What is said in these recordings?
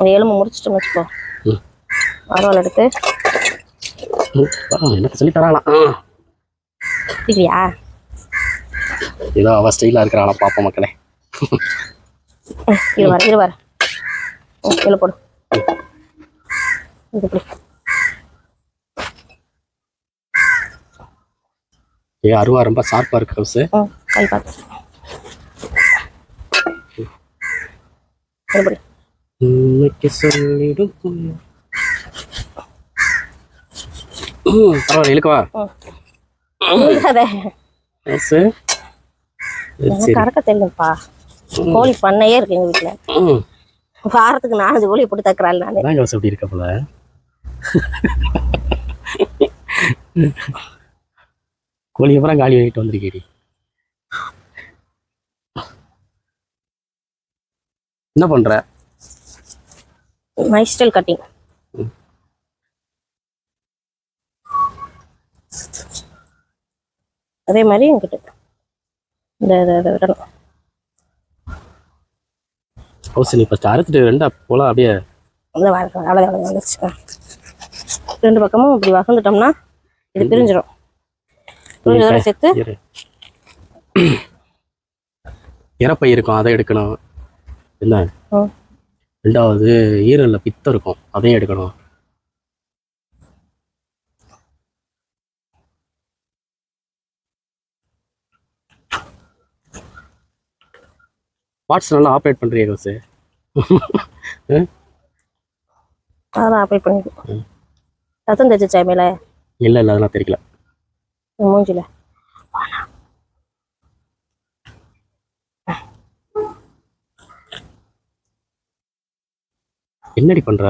ஒரு எலும்பு முடிச்சிட்டோம்னு வச்சுக்கோ. அருவாள் எடுத்து. எனக்கு சொல்லி தராங்களாம். இல்லையா ஏதோ அவ ஸ்டைலாக இருக்கிறாங்களா பார்ப்போம் மக்களே. இருவார் இருவார் இதில் போடு. இது ஏ அருவா ரொம்ப ஷார்ப்பாக இருக்கு ஹவுஸு கை பார்த்து இன்னைக்கு சொல்லிடும் புள்ள. ம், பரவாயில்ல இழுக்கவா கறக்க தெரியும்ப்பா கோழி பண்ணையே இருக்கு எங்கள் வீட்டில் வாரத்துக்கு நாலஞ்சு கோழி போட்டு தக்குறாள் நான். ஹவுஸ் எப்படி இருக்க போல? கோழி அப்புறம் காலி வாங்கிட்டு வந்திருக்கேடி. என்ன பண்ற? மை ஸ்டைல் கட்டிங் அதே மாதிரி என்கிட்ட. இந்த இதை விடணும் ஹவுஸ் நீ ஃபஸ்ட் அறுத்துட்டு ரெண்டா போலாம் அப்படியே. இந்த வாழ்க்கை அவ்வளோ அவ்வளோ வந்துச்சு. ரெண்டு பக்கமும் இப்படி வசந்துட்டோம்னா இது பிரிஞ்சிடும் பிரிஞ்சதோட சேர்த்து. இறப்பை இருக்கும் அதை எடுக்கணும். என்ன. ரெண்டாவது ஈரல்ல பித்தம் இருக்கும். அதையும் எடுக்கணும். வாட்ஸ் நல்லா ஆப்ரேட் பண்றீங்க ரோஸு அதெல்லாம் அப்ளை பண்ணிடு ரத்தம் தெரிச்சிச்சா மேலே இல்லை இல்லை அதெல்லாம் தெரியல மூஞ்சில? என்னடி பண்ற?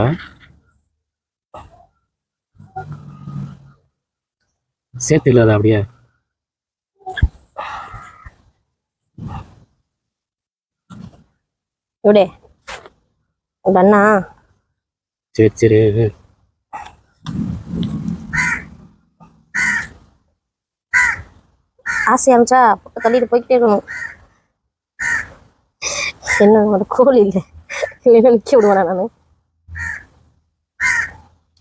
சேர்த்து இல்லாத அப்படியே. விடு அண்ணா? சரி சரி. ஆசை அமைச்சா பக்கம் தள்ளிட்டு போய்கிட்டே இருக்கணும். என்ன ஒரு கோழி இல்லை. இல்லைன்னா நிற்க விடுவேனா நான்?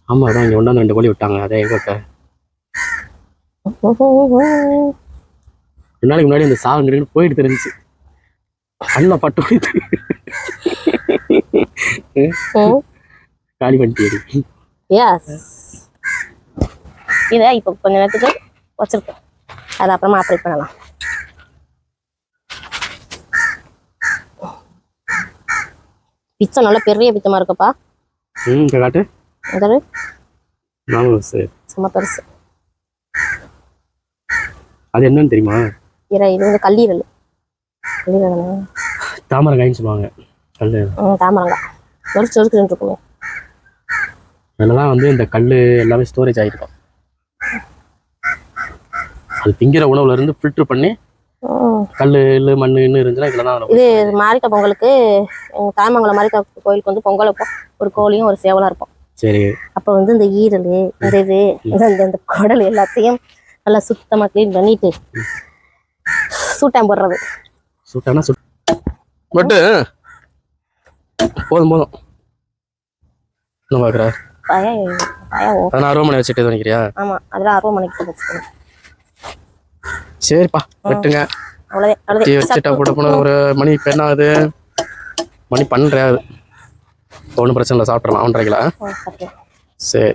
ஆமா அதான் இங்க ஒன்றாந்து ரெண்டு கோழி விட்டாங்க அதே எங்க விட்ட ரெண்டு நாளைக்கு முன்னாடி அந்த சாவுங்கிறது போயிட்டு தெரிஞ்சுச்சு. கண்ணில் பட்டு காலி பண்ணிட்டேடி எஸ் இதை இப்போ கொஞ்ச நேரத்துக்கு வச்சிருக்கேன். அதை அப்புறமா அப்ளை பண்ணலாம். பிச்சம் நல்ல பெரிய பிச்சமா இருக்குப்பா. ம் காட்டு. அதாவது நானும் சரி செம்ம பெருசு. அது என்னன்னு தெரியுமா? இறை இது வந்து கல்லீரல். கல்லீரல் தானே? தாமரை காயின்னு சொல்லுவாங்க. கல் ம் தாமரங்காய். வரிச்சு வரிச்சு இருக்குமே. அதில் தான் வந்து இந்த கல் எல்லாமே ஸ்டோரேஜ் ஆகிருக்கும். அது திங்கிற உணவுல இருந்து ஃபில்டர் பண்ணி ம். கல் இல்லு மண் இன்னும் இருந்துச்சுன்னா இதில் தான் இது மாரிட்ட பொங்கலுக்கு எங்க தாய்மங்கலம் மாரிட்ட கோயிலுக்கு வந்து பொங்கல் வைப்போம். ஒரு கோழியும் ஒரு சேவலும் இருப்போம் சரி. அப்போ வந்து இந்த ஈரல் இந்த இது இந்த இந்த- குடல் எல்லாத்தையும் நல்லா சுத்தமாக க்ளீன் பண்ணிட்டு சூட்டான் போடுறது. சுட்டானா சுட் பட்டு. போதும் போதும். என்ன பார்க்குற பதினாறு மணி வச்சுட்டு நினைக்கிறியா? ஆமா அதெல்லாம் அறுபது மணிக்கு வச்சுக்கணும். சரிப்பா வெட்டுங்க அவ்வளோதான் வச்சுட்டா கூட போன ஒரு மணி இப்போ என்ன ஆகுது? மணி பன்னெண்டு ஆகுது. ஒன்றும் பிரச்சனை இல்லை சாப்பிட்றலாம் ஒன்றரை கிலோ சரி.